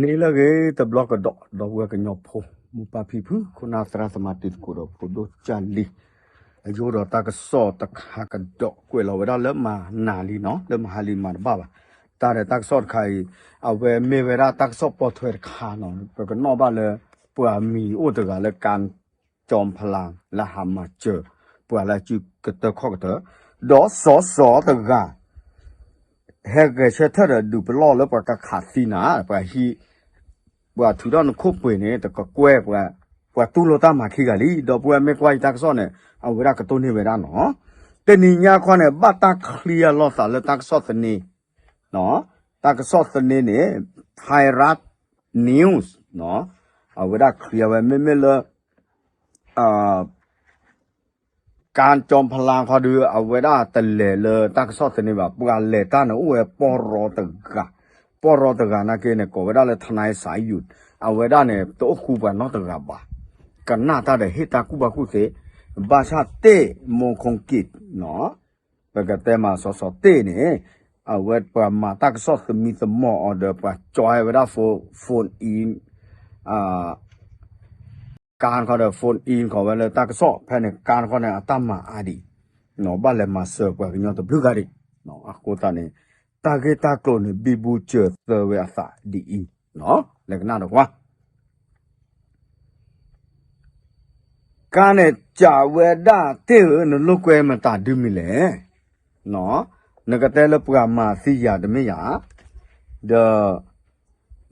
နေလကေတဘလော့ကတော့တော့ဝဲကညောဖိုမူပါဖီဖူခုနာစရာစမတိကိုတော့ပိုဒိုချန်လီအယိုတော့တကဆော့တခါကတော့ကွယ်လောဝဲတော့လက်မနာလီနော်လက်မဟာလီမန်ဘာဘာတာတဲ့တကဆော့ခိုင်အဝဲမေဝဲရာတကဆော့ပေါ်ထွဲခါနော်ပကတော့ဘာလဲပွာမီအိုတကလည်းကန်จอมพลังละหามาเจอปัวละจุกตะข้อกตะดอสอสอตะกาเฮกเชทะดูปลอแล้วปะกะขาซีนาปะฮี ปัวทุดอนคุปเปเนี่ยตะกะแกวปัวปัวตุโลตามาခိกะลีดอปัวเมกวายตะกซอเนี่ยเอาเวลากะตุนี่เวลาเนาะตะนี่ญาควาเนี่ยบัตตะเคลียร์ลอสาละตะกซอสนี่เนาะตะกซอสนี่เนี่ยไทยรัฐนิวส์เนาะเอาเวลาเคลียร์ไว้ไม่ไม่เลย อ่าการจอมพลังเขาดูเอาไว้ได้แต่เลเลยตักสอดสนิบปกาเลต้านอุ้ยปอรอตึกะปอรอตึกะนะเกเนี่ยก็ไว้ได้เลยทนายสายหยุดเอาไว้ได้เนี่ยตัวคูบานอตึกะ บากันหน้าตาเดเฮตาคูบาคูเสบาชาเตมงคงกิจเนาะปกติมาสอสอเตเนี่ยเอาไว้ปะมาตักสอดสมีสมออเดอปะจอยไว้ได้โฟโฟนอินอ่า การเขาเดโฟนอินเขาไปเลยตากซอแพ่เนี่ยการเขาเนี่ยตั้มมาอาดีเนาะบ้านเลยมาเสิร์ฟกับยอดตัวบลูการีเนาะอากูตาเนี่ยตาเกตากโกลเนี่ยบีบูเจอเซอร์เวอสาดีอีเนาะแล้วก็น่าดอกว่าการเนี่ တာဂေတာကလိုနေဘီဘူးချေသဝဲအစာဒီအီနော်လက္ခဏာတော့ကွာကာနဲ့ကြာဝဲဒတေနလုကွဲမတာဒူမီလေနော်ငကတဲလပကမာစီယာဒမေယာဒ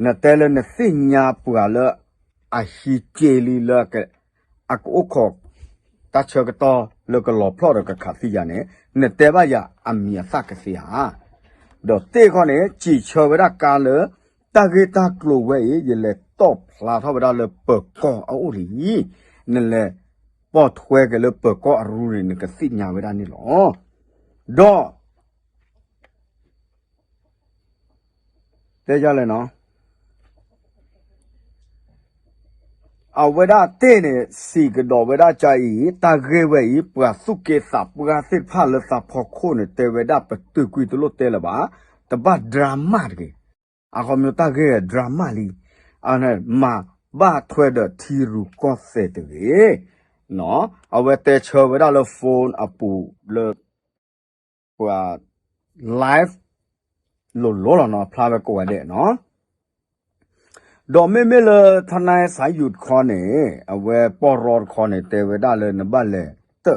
နတဲလနစိညာပူလအရှိကလီလကအကောခောတချေကတော့လကလောဖလောကခါစီယာနဲ့နတဲဘယအမီယသကစီဟာ si ha do te ko ne chi che ba da ka le ta ge ta klo we ye le to phla tho ba da le pe ko a o li ne le po thwe ke le pe ko a ru ni ne ka si nya ba da ni lo do တဲကြလဲနော် အဝဒတဲ့နေစီကတော့ဝဒကြိုင်တာဂေဝဲပူစုကေစာပူကစစ်ဖလစာဖော်ခိုနေတေဝဒပတူကွီတလို့တဲလပါတပတ်ဒရာမာတကေအခုမျိုးတာဂေဒရာမာလီအနမဘာထွဲ့တဲ့တီရူကော့ဆက်တေနော်အဝဲတဲချောဝဒလဖုန်းအပူလပူ live လို့လောလောနော်ဖလာပဲကိုရတဲ့နော် ดอไม่ไม่เลยทนายสายหยุดคอเนี่ยเอาไว้ปอรอคอเนี่ยเตไว้ได้เลยนะบ้านเลยเตอ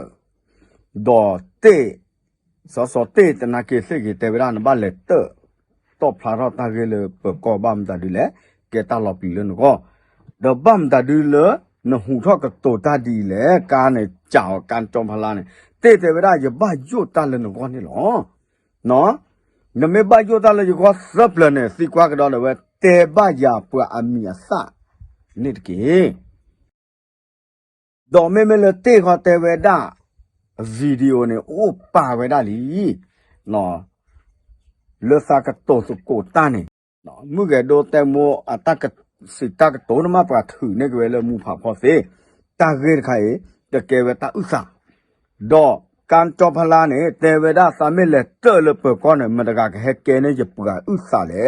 ดอเตสอสอเตตนาเกษกิเตไว้ได้นะบ้านเลยเตอตอบพลารอตาเกเลยเปิดกอบ้ามตาดีแหละเกตาลอปีเลยนก็ดอบ้ามตาดีเลยนหูทอกับโตตาดีแหละการเนี่ยเจ้าการจอมพลาเนี่ยเตเตไว้ได้อย่าบ้าโยตาเลยนก็นี่หรอเนาะนไม่บ้าโยตาเลยก็ซับเลยเนี่ยสิกว่ากระดอนเลยเว้ တေဘယာပွာအမီယသနိတကေဒေါ်မေမေလတေခတေဝဒဗီဒီယိုနေအိုပါဝဒလီနော်လောစကတောစကိုတာနေနော်မြုကေဒိုတေမောအတကစိတကတောနမပါထုနေကွယ်လမှုဖာဖောစေတာဂေခိုင်တကေဝတာဥစာဒေါ်ကန်တော်ဖလာနေတေဝဒသမစ်လေတေလပကောနေမတကခဲကဲနေရပူကဥစာလေ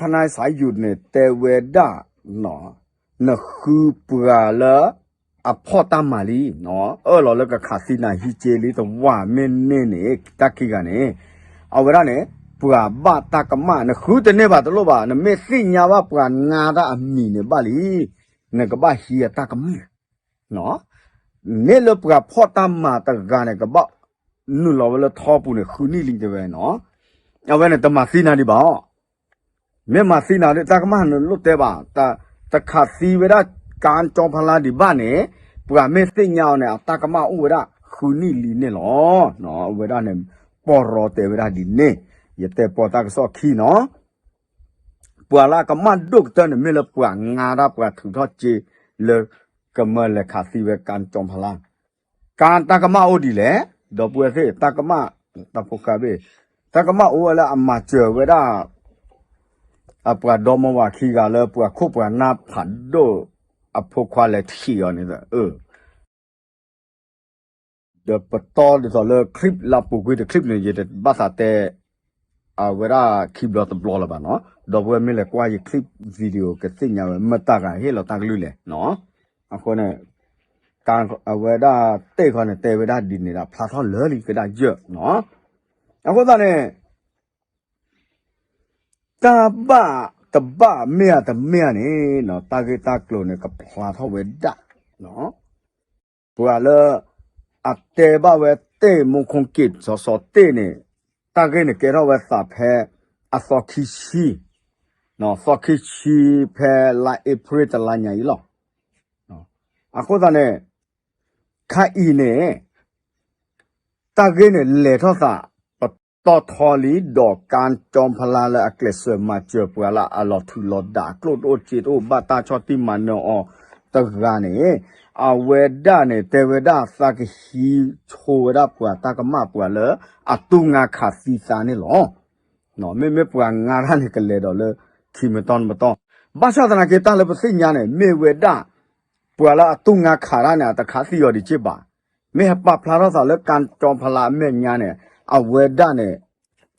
ထနိုင်ဆိုင်ယူနေတဲဝဲဒါနော်နခုပရာလာအဖော်တမလီနော်အော်လောလကခါစီနာဟီချေလီတော့ဝါမင်းနေနေတခိကနေအဝရနဲ့ pua ba ta kama na khu te ne ba to lo ba na me si nya ba pua nga da a mi ne ba li na ka ba hi ta kama no ne lo pua pho ta ma ta ga ne ka ba nu lo lo tho pu ne khu ni li de be no a we ne ta ma si na di ba me ma si na de ta kama no lo te ba ta ta kha si we da kan chong phala di ba ne pua me si nya ne ta kama u we da khu ni li ne lo no we da ne ပေါ်ရောတေဝရဒီနေ ယတဲ့ပေါ်တာကစောခီနော်ပွာလာကမတ်ဒုတ်တန်မေလပွာငါရပွာထူတော့ချေလေကမလခါစီဝကန်ကြုံဖလာကန်တကမအိုဒီလေတော့ပွေစေတကမတပုကဘေတကမအိုလာအမချေဝဒ အပွားတော်မဝခီကလည်းပွားခုပွားနာဖတ်ဒိုအဖို့ခွာလက်ခီရောနေတာเออ de patol de le clip la pour que de clip ne yete basa te a wera clip lo to blog la ba no do we mi le kwa ye clip video ke tin nya ma ta ka he lo ta lu le no a ko ne kan a wera te ko ne te wera di ne da pha tho le li ke da je no a ko da ne ta ba ta ba me ya ta me ya ne no ta ke ta klo ne ka pha tho we da no ဘွာလအတဲဘဝဲတဲမုန်ခုန်ကိစောစောတဲနေ တာကိနေကေရောဝဲစာဖဲအစော်ခီရှိနော်စော်ခီရှိဖဲလာဧပရီတလာညာကြီးလောနော်အခုသာနဲ့ခိုင်ဤနဲ့တာကိနေလေထောစာပတော်တော်လီဒေါ်ကန်ကြုံဖလာလအကလဆွေမချေပွာလာအလောထူလောဒါကလို့တိုချီတိုဘာတာချောတိမနောတက္ကနေ အဝေဒနဲ့တေဝဒသကရှိချိုရပွာတကမပွာလေအတုငါခါစီစာနေလောနော်မေမေပွာငါရနဲ့ကလေတော့လေခီမတန်မတန်ဘာသာတနာကေတလည်းပစိညာနဲ့မေဝေဒပွာလာအတုငါခါရနဲ့တခါစီရော်ဒီချစ်ပါမေပပလာရသလည်းကန်တော်ဖလာမေညာနဲ့အဝေဒနဲ့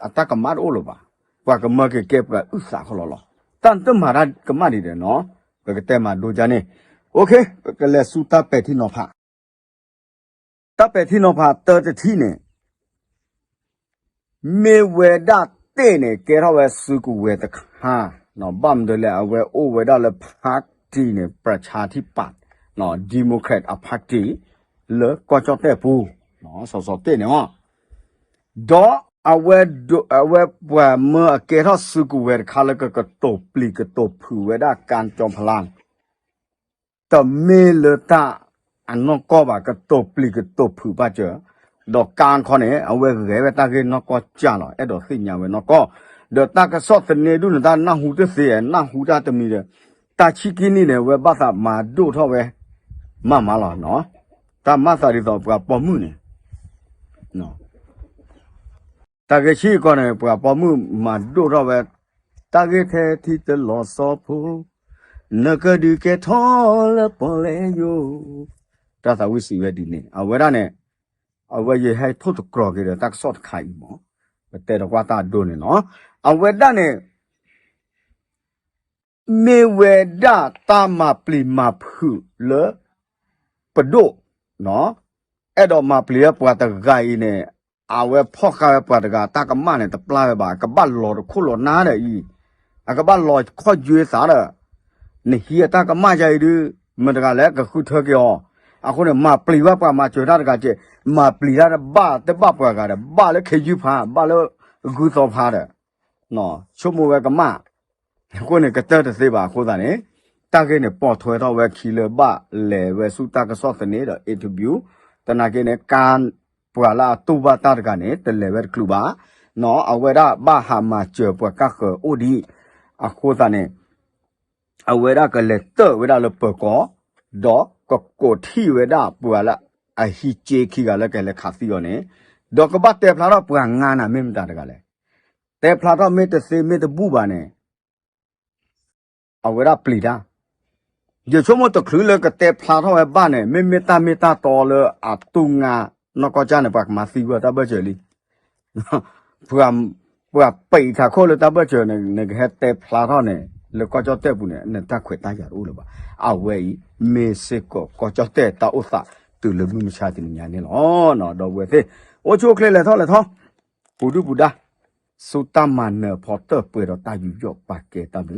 အတကမတ်အိုလိုပါပွာကမကေကေပွာဥစာခလောလောတန်တမရကမနေတယ်နော်ဘယ်ကတဲမှာဒိုကြနေ โอเคကလေးစုတပ်ပဲที่นอพะတပ်ပဲที่นอพะเตอร์ที่เนี่ยမေဝေဒတဲ့เนี่ยแกเราเวสุกุเวตคาเนาะบัมเดลเวโอเวดาเลพรรคทีเนี่ยประชาธิปัตย์เนาะดิโมแครตอพรรคทีเลก็จอแต่ปูเนาะสสเต้เนี่ยดอအဝဲဒအဝဲပွားမကေရစုကူဝဲခါလကကတောပလီကတောဖူဝဲဒါကန်ကြုံဖလန် တမေလတာအနောကောပါကတောပလီကတောဖူပါချေတော့ကန်ခေါနေအဝဲရဲဝဲတာကေနောကောကြလာအဲ့တော့စိညာဝဲနောကောဒတာကဆော့တနေဒုနတာနဟူတစေနဟူတာတမီတဲ့တာချီကင်းနေဝဲဘာသာမာဒိုထောဝဲမမလာနော်တာမသာရီတော့ပေါ်မှုနေနော်တာကေရှိကောနေပေါ်မှုမာဒိုထောဝဲတာကေထဲတီတလောစောဖူ နကဒီကေထောလပေါ်လေယိုတာသာဝိစီဝဲဒီနေအဝဲရနဲ့အဝဲရဟဲထုတ်တကရောကေတက်ဆော့ခိုင်မောတဲတော့ကွာတာဒိုနေနော်အဝဲဒနဲ့မေဝဲဒတာမပလီမဖုလေပဒိုနော်အဲ့တော့မပလီရပွားတဂိုင်နဲ့အဝဲဖော့ခါပွားတကတာကမနဲ့တပလာပါကပတ်လော်ခုလောနားတဲ့ဤအကပတ်လော်ခေါ်ကျွေးစားတဲ့ နေဟီတာကမကြိုင်ဒမတကလည်းကခုထကြောအခုနဲ့မပလီဝပါမကျွတာတကကျမပလီရဘာတပပွားကရဘာလည်းခေယူဖာဘာလည်းဂူတော်ဖာတဲ့နော်ချုံမဝဲကမကိုနဲ့ကတဲ့တဲ့စေပါခိုးတာနဲ့တာကေနဲ့ပေါ်ထွဲတော့ဝဲခီလဘလေဝဲစုတာကဆော့တဲ့နေတဲ့ interview တနာကေနဲ့ကန်ပွာလာတူဘာတာကနဲ့တလေဝဲကလူပါနော်အဝဲရဘာဟာမကျွပွားကခအိုဒီအခုတာနဲ့ အဝေရကလည်းတော့ဝေရလပကောတော့ကကိုထီဝေဒပူလာအဟိချေခီကလည်းကလည်းခါစီယောနေတော့ကပတ်တယ်ဖလာတော့ပူငါနာမင်းတာတကလည်းတယ်ဖလာတော့မေတ္တစေမေတ္တဘူးပါနဲ့အဝေရပလီတာဒီချုံမတခလူလကတဲ့ဖလာတော့ဘာနဲ့မေမေတာမေတာတော်လအတုငါနကကြနေပါကမစီဝတာဘချေလီပူအပူပိတ်တာခိုးလတဘချေနေနေဟက်တဲ့ဖလာတော့နေ le ko cho te bu ne ne ta khwe ta ya ru lo ba a we yi me se ko ko cho te ta o sa tu le mu cha ti nya ne lo no do we se o chu kle le tho le tho bu du bu da su ta man ne pho te pwe ro ta yu yo pa ke ta bu